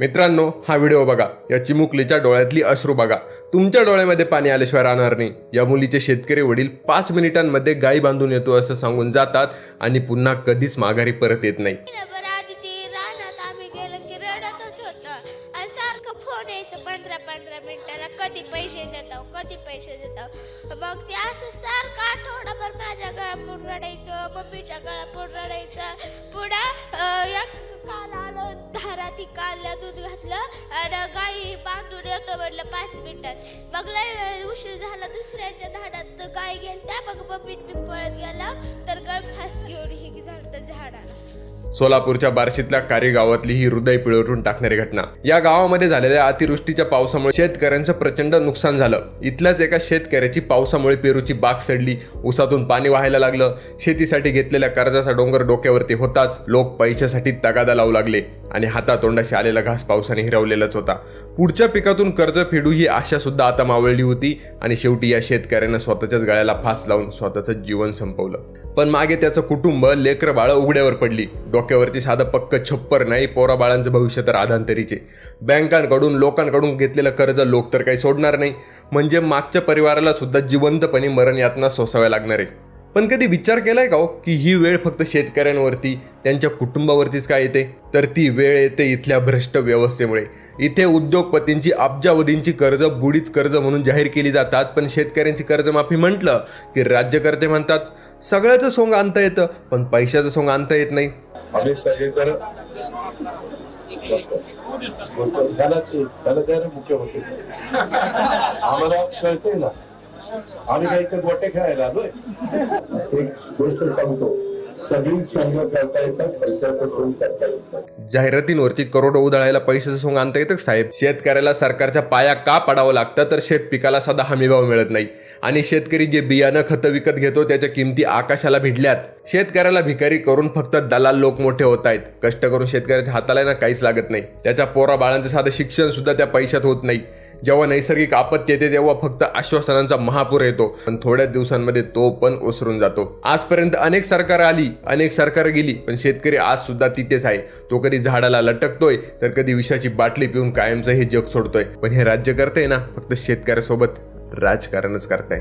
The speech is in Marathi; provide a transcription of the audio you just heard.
मित्रांनो हा व्हिडिओ बघा. या चिमुकलीच्या डोळ्यातली अश्रू बघा. तुमच्या डोळ्यामध्ये पाणी आल्याशिवाय राहणार नाही. या मुलीचे शेतकरी वडील पाच मिनिटांमध्ये गाई बांधून येतो असं सांगून जातात आणि पुन्हा कधीच माघारी परत येत नाही. पंधरा पंधरा मिनिटाला कधी पैसे देताव कधी पैसे देताव. मग ते असं सारखं आठवडाभर माझ्या गळापूर रडायचं मम्मीच्या गळापूर रडायचं. पुढं एक काल आलं धाराती कालला दूध घातलं आणि गाई बांधून येतो म्हटलं पाच मिनिटात मग लय उशीर झाला दुसऱ्याच्या धाडात. गाय गेलत्या मग मम्मी मी पळत गेला. तर गळफास घेऊन ही झालं झाडाला. सोलापूरच्या बार्शीतल्या कारे गावातली ही हृदय पिळवटून टाकणारी घटना. या गावामध्ये झालेल्या अतिवृष्टीच्या पावसामुळे शेतकऱ्यांचं प्रचंड नुकसान झालं. इथल्याच एका शेतकऱ्याची पावसामुळे पेरूची बाग सडली. उसातून पाणी व्हायला लागलं. शेतीसाठी घेतलेल्या कर्जाचा डोंगर डोक्यावरती होताच. लोक पैशासाठी तगादा लावू लागले. आणि हातातोंडाशी आलेला घास पावसाने हिरवलेलाच होता. पुढच्या पिकातून कर्ज फेडू ही आशा सुद्धा आता मावळली होती आणि शेवटी या शेतकऱ्यानं स्वतःच्याच गळ्याला फास लावून स्वतःचं जीवन संपवलं. पण मागे त्याचं कुटुंब लेकर बाळ उघड्यावर पडली. डोक्यावरती साधं पक्क छप्पर नाही पोरा बाळांचं भविष्य तर आधांतरीचे. बँकांकडून लोकांकडून घेतलेलं कर्ज लोक तर काही सोडणार नाही. म्हणजे मागच्या परिवाराला सुद्धा जिवंतपणे मरण यातना सोसाव्या लागणार. आहे पण कधी विचार केलाय का हो की ही वेळ फक्त शेतकऱ्यांवरती त्यांच्या कुटुंबावरतीच काय येते? तर ती वेळ येते इथल्या भ्रष्ट व्यवस्थेमुळे. इथे उद्योगपतींची अब्जावधींची कर्ज बुडीच कर्ज म्हणून जाहीर केली जातात पण शेतकऱ्यांची कर्जमाफी म्हटलं की राज्यकर्ते म्हणतात सगळ्याचं सोंग आणता येतं पण पैशाचं सोंग आणता येत नाही. आम्ही सगळे जर आम्हाला कळतंय ना आम्ही काही तर गोटे खेळायला आलोय एक गोष्ट सांगतो. सगळी सोंग करता येतात पैशाचं सोंग करता येतात. जाहिरातींवरती करोडो उधळायला पैशाचं सोंग आणता येतं का साहेब? शेतकऱ्याला सरकारच्या पाया का पडावं लागतं? तर शेत पिकाला साधा हमीभाव मिळत नाही. आणि शेतकरी जे बियाणं खतं विकत घेतो त्याच्या किमती आकाशाला भिडल्यात. शेतकऱ्याला भिकारी करून फक्त दलाल लोक मोठे होत आहेत. कष्ट करून शेतकऱ्याच्या हाताला ना काहीच लागत नाही. त्याच्या पोरा बाळांचं साधं शिक्षण सुद्धा त्या पैशात होत नाही. जेव्हा नैसर्गिक आपत्ती येते तेव्हा फक्त आश्वासनांचा महापूर येतो. पण थोड्याच दिवसांमध्ये तो पण ओसरून जातो. आजपर्यंत अनेक सरकार आली अनेक सरकार गेली पण शेतकरी आज सुद्धा तिथेच आहे. तो कधी झाडाला लटकतोय तर कधी विषाची बाटली पिऊन कायमचं हे जग सोडतोय. पण हे राज्य करते ना फक्त शेतकऱ्यासोबत राजकारणच करताय.